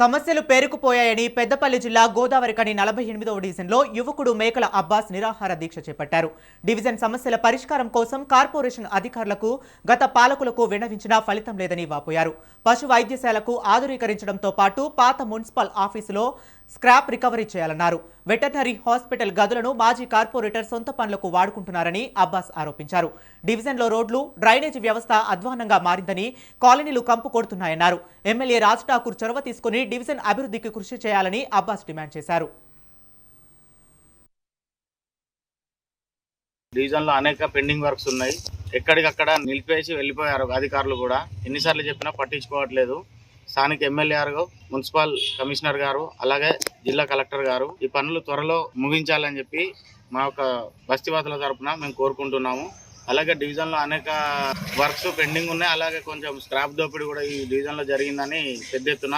సమస్యలు పేరుకుపోయాయని పెద్దపల్లి జిల్లా గోదావరికని నలభై ఎనిమిదవ డివిజన్లో యువకుడు మేకల అబ్బాస్ నిరాహార దీక్ష చేపట్టారు. డివిజన్ సమస్యల పరిష్కారం కోసం కార్పొరేషన్ అధికారులకు గత పాలకులకు విన్నవించినా ఫలితం లేదని వాపోయారు. పశు వైద్యశాలకు ఆధునీకరించడంతో పాటు పాత మున్సిపల్ ఆఫీసులో స్క్రాప్ రికవరీ చేయాలన్నారు. వెటర్నరీ హాస్పిటల్ గదులను మాజీ కార్పొరేటర్ సొంత పనులకు వాడుకుంటున్నారని అబ్బాస్ ఆరోపించారు. డివిజన్లో రోడ్లు డ్రైనేజీ వ్యవస్థ అధ్వానంగా మారిందని కాలనీలు కంపు కొడుతున్నాయన్నారు. ఎమ్మెల్యే రాజ్ ఠాకూర్ చొరవ తీసుకుని డివిజన్ అభివృద్ధికి కృషి చేయాలని అబ్బాస్ డిమాండ్ చేశారు. డివిజన్లో అనేక పెండింగ్ వర్క్స్ ఉన్నాయి. ఎక్కడికక్కడ నిలిపేసి వెళ్ళిపోయారు అధికారులు కూడా. ఎన్నిసార్లు చెప్పినా పట్టించుకోవట్లేదు. స్థానిక ఎమ్మెల్యే గారు మున్సిపల్ కమిషనర్ గారు అలాగే జిల్లా కలెక్టర్ గారు ఈ పనులు త్వరలో ముగించాలని చెప్పి మా యొక్క బస్తీవాదుల తరఫున మేము కోరుకుంటున్నాము. అలాగే డివిజన్లో అనేక వర్క్స్ పెండింగ్ ఉన్నాయి. అలాగే కొంచెం స్క్రాప్ దోపిడీ కూడా ఈ డివిజన్లో జరిగిందని పెద్ద ఎత్తున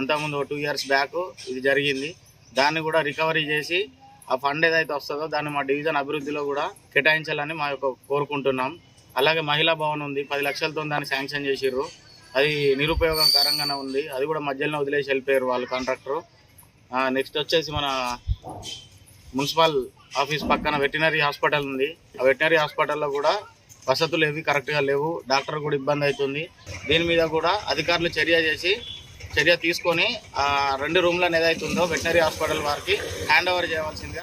అంతకుముందు టూ ఇయర్స్ బ్యాక్ ఇది జరిగింది. దాన్ని కూడా రికవరీ చేసి ఆ ఫండ్ ఏదైతే వస్తుందో దాన్ని మా డివిజన్ అభివృద్ధిలో కూడా కేటాయించాలని మా యొక్క కోరుకుంటున్నాం. అలాగే మహిళా భవన్ ఉంది. పది లక్షలతో దాన్ని శాంక్షన్ చేసిర్రు. అది నిరుపయోగం కరంగానే ఉంది. అది కూడా మధ్యలో వదిలేసి వెళ్ళిపోయారు వాళ్ళు కాంట్రాక్టరు. నెక్స్ట్ వచ్చేసి మన మున్సిపల్ ఆఫీస్ పక్కన వెటనరీ హాస్పిటల్ ఉంది. ఆ వెటనరీ హాస్పిటల్లో కూడా వసతులు ఏవి కరెక్ట్గా లేవు. డాక్టర్ కూడా ఇబ్బంది అవుతుంది. దీని మీద కూడా అధికారులు చర్య చేసి చర్య తీసుకొని ఆ రెండు రూమ్లను ఏదైతుందో వెటనరీ హాస్పిటల్ వారికి హ్యాండ్ ఓవర్ చేయవలసిందిగా